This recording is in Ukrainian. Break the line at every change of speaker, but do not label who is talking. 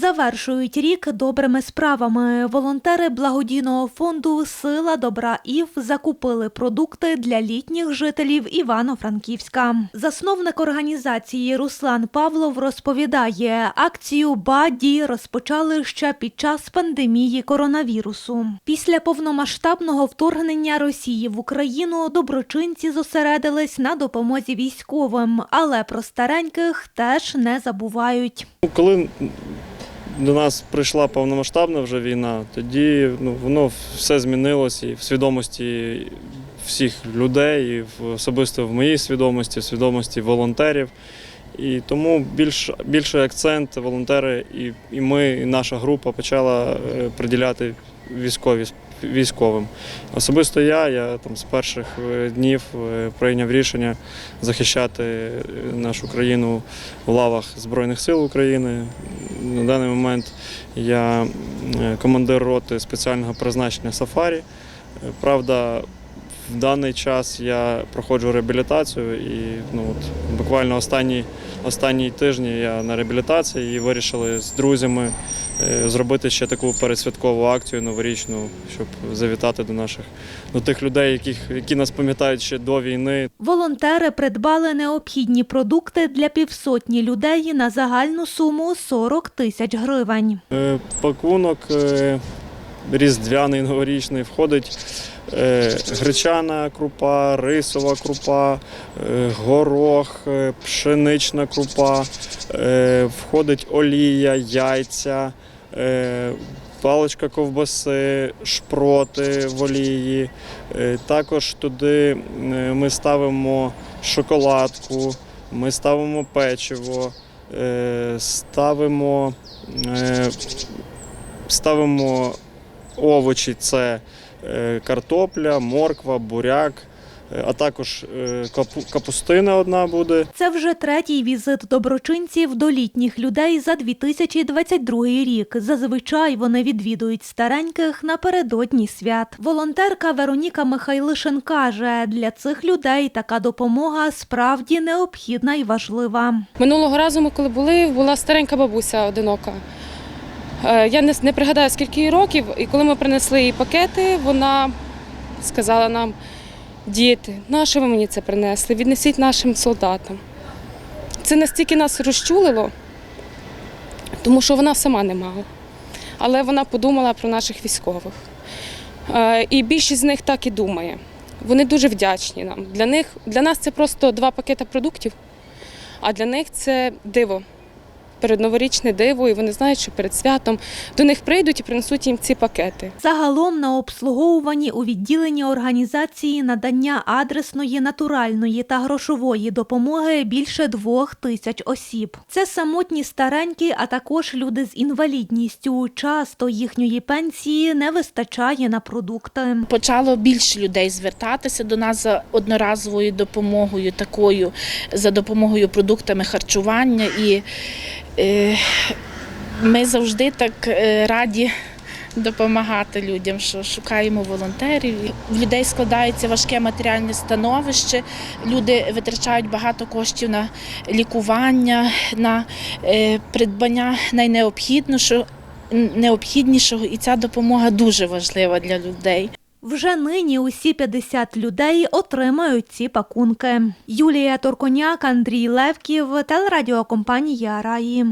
Завершують рік добрими справами. Волонтери благодійного фонду Сила добра ІВ закупили продукти для літніх жителів Івано-Франківська. Засновник організації Руслан Павлов розповідає, акцію Баді розпочали ще під час пандемії коронавірусу. Після повномасштабного вторгнення Росії в Україну доброчинці зосередились на допомозі військовим, але про стареньких теж не забувають.
Ну, Коли до нас прийшла повномасштабна вже війна, тоді ну, воно все змінилося і в свідомості всіх людей, і в, особисто в моїй свідомості, в свідомості волонтерів. І тому більш, більший акцент волонтери і, і ми, і наша група почала е, приділяти військові, військовим. Особисто я, я там з перших е, днів е, прийняв рішення захищати е, нашу країну в лавах Збройних сил України. На даний момент я командир роти спеціального призначення Сафарі. Правда, в даний час я проходжу реабілітацію і ну, от, буквально останні, останні тижні я на реабілітації і вирішили з друзями е, зробити ще таку передсвяткову акцію новорічну, щоб завітати до наших до тих людей, яких, які нас пам'ятають ще до війни.
Волонтери придбали необхідні продукти для півсотні людей на загальну суму 40 тисяч гривень.
Е, Пакунок е, різдвяний новорічний входить е, гречана крупа, рисова крупа, е, горох, е, пшенична крупа, входить олія, яйця, паличка ковбаси, шпроти в олії. Також туди ми ставимо шоколадку, ми ставимо печиво, ставимо Ставимо овочі: це е, картопля, морква, буряк, е, а також е, капустина одна буде.
Це вже третій візит доброчинців до літніх людей за 2022 рік. Зазвичай вони відвідують стареньких напередодні свят. Волонтерка Вероніка Михайлишин каже, для цих людей така допомога справді необхідна і важлива.
Минулого разу ми коли були, була старенька бабуся одинока. Е, Я не, не пригадаю, скільки їй років, і коли ми принесли їй пакети, вона сказала нам: діти, на що ви мені це принесли? Віднесіть нашим солдатам. Це настільки нас розчулило, тому що вона сама не мала. Але вона подумала про наших військових. Е, І більшість з них так і думає. Вони дуже вдячні нам. Для них для нас це просто два пакети продуктів, а для них це диво. Передноворічне диво, і вони знають, що перед святом до них прийдуть і принесуть їм ці пакети.
Загалом на обслуговуванні у відділенні організації надання адресної, натуральної та грошової допомоги більше двох тисяч осіб. Це самотні старенькі, а також люди з інвалідністю. Часто їхньої пенсії не вистачає на продукти.
Почало більше людей звертатися до нас за одноразовою допомогою, такою за допомогою продуктами харчування. І ми завжди так е, раді допомагати людям, що шукаємо волонтерів. В людей складається важке матеріальне становище. Люди витрачають багато коштів на лікування, на е, придбання найнеобхіднішого, необхіднішого, і ця допомога дуже важлива для людей.
Вже нині усі 50 людей отримають ці пакунки. Юлія Торконяк, Андрій Левків, телерадіокомпанія Раї.